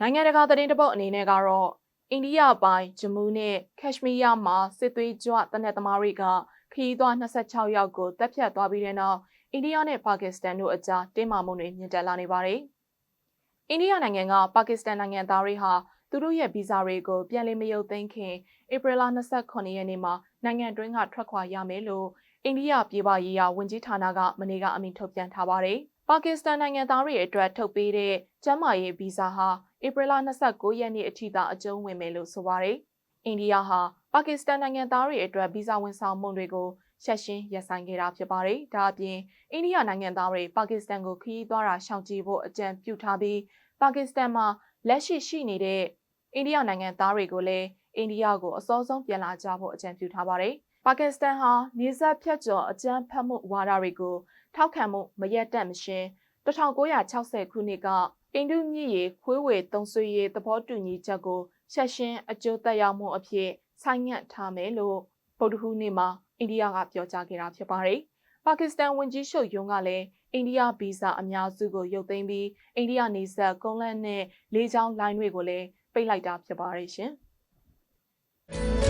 နိုင်ငံတကာသတင်းတပုတ်အနေနဲ့ကတော့အိန္ဒိယပိုင်းဂျမူးနဲ့ကက်ရှမီးယားမှာစစ်သွေးကြွတနက်သမားတွေကခရီးသွား26ယောက်ကိုတပ်ဖြတ်သွားပြီးတဲ့နောက်အိန္ဒိယနဲ့ပါကစ္စတန်တို့အကြားတင်းမာမှုတွေမြင့်တက်လာနေပါတယ်။အိန္ဒိယနိုင်ငံကပါကစ္စတန်နိုင်ငံသားတွေဟာသူတို့ရဲ့ဗီဇာတွေကိုပြန်လည်မရုပ်သိမ်းခင်ဧပြီလ29ရက်နေ့မှာနိုင်ငံတွင်းကထွက်ခွာရမယ်လို့အိန္ဒိယပြည်ပရေးရာဝန်ကြီးဌာနကမနေ့ကအမိန့်ထုတ်ပြန်ထားပါတယ်။ ပါကစ္စတန်နိုင်ငံသားတွေအတွက်ထုတ်ပေးတဲ့ကျန်းမာရေးဗီဇာဟာဧပြီလ29ရက်နေ့အထိသာအကျုံးဝင်မယ်လို့ဆိုပါတယ်။အိန္ဒိယဟာပါကစ္စတန်နိုင်ငံသားတွေအတွက်ဗီဇာဝန်ဆောင်မှုတွေကိုဆက်ရှင်းရပ်ဆိုင်းခဲ့တာဖြစ်ပါတယ်။ဒါအပြင်အိန္ဒိယနိုင်ငံသားတွေပါကစ္စတန်ကိုခရီးသွားတာရှောင်ကြဉ်ဖို့အကြံပြုထားပြီးပါကစ္စတန်မှာလက်ရှိရှိနေတဲ့အိန္ဒိယနိုင်ငံသားတွေကိုလည်းအိန္ဒိယကိုအစောဆုံးပြန်လာကြဖို့အကြံပြုထားပါတယ်။ ပါကစ္စတန်ဟာနေဆက်ဖြတ်ကျော်အကြမ်းဖက်မှုဝါဒတွေကိုထောက်ခံမှုမရက်တက်မရှင်1960ခုနှစ်ကအိန္ဒုမြစ်ရေခွေးဝေသုံးဆွေရေးသဘောတူညီချက်ကိုဆက်ရှင်းအကျိုးသက်ရောက်မှုအဖြစ်ဆိုင်းငံ့ထားမယ်လို့ဗုဒ္ဓဟူးနေ့မှာအိန္ဒိယကပြောကြားခဲ့တာဖြစ်ပါတယ်။ပါကစ္စတန်ဝန်ကြီးချုပ်ယုံကလည်းအိန္ဒိယဗီဇာအများစုကိုရုပ်သိမ်းပြီးအိန္ဒိယနေဆက်ကုန်းလန့်နဲ့လေးချောင်းလိုင်းတွေကိုလည်းပိတ်လိုက်တာဖြစ်ပါတယ်ရှင်။